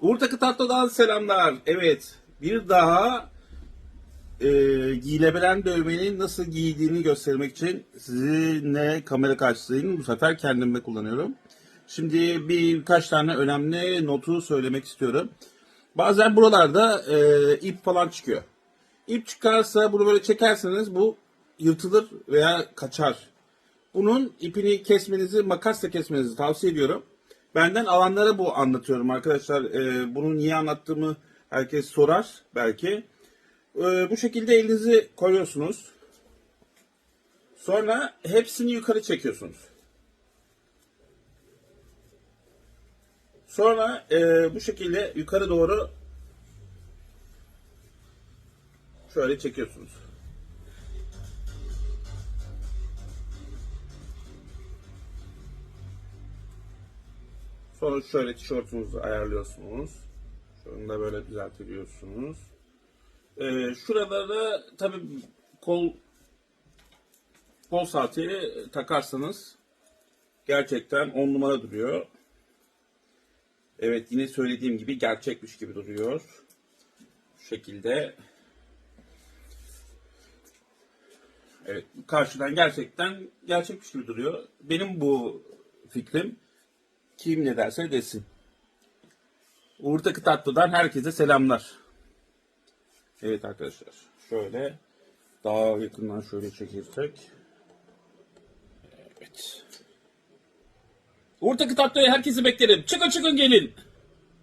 Uğur Takı Tatlı'dan selamlar. Evet, bir daha e, giyilebilen dövmenin nasıl giydiğini göstermek için sizinle kamera karşısındayım. Bu sefer kendimde kullanıyorum. Şimdi birkaç tane önemli notu söylemek istiyorum. Bazen buralarda e, ip falan çıkıyor. İp çıkarsa bunu böyle çekerseniz bu yırtılır veya kaçar. Bunun ipini kesmenizi, makasla kesmenizi tavsiye ediyorum. Benden alanlara bu anlatıyorum arkadaşlar. Ee, bunu niye anlattığımı herkes sorar belki. Ee, bu şekilde elinizi koyuyorsunuz. Sonra hepsini yukarı çekiyorsunuz. Sonra e, bu şekilde yukarı doğru şöyle çekiyorsunuz. Sonra şöyle tişörtünüzü ayarlıyorsunuz. Şunu da böyle düzeltiyorsunuz. Ee, şuraları tabi kol kol saati takarsanız gerçekten 10 numara duruyor. Evet yine söylediğim gibi gerçekmiş gibi duruyor. Bu şekilde. Evet karşıdan gerçekten gerçekmiş gibi duruyor. Benim bu fikrim. Kim ne derse desin. Uğur Takı Tatlı'dan herkese selamlar. Evet arkadaşlar. Şöyle daha yakından şöyle çekirsek. Evet. Uğur Takı Tatlı'ya herkesi beklerim. Çıkın çıkın gelin.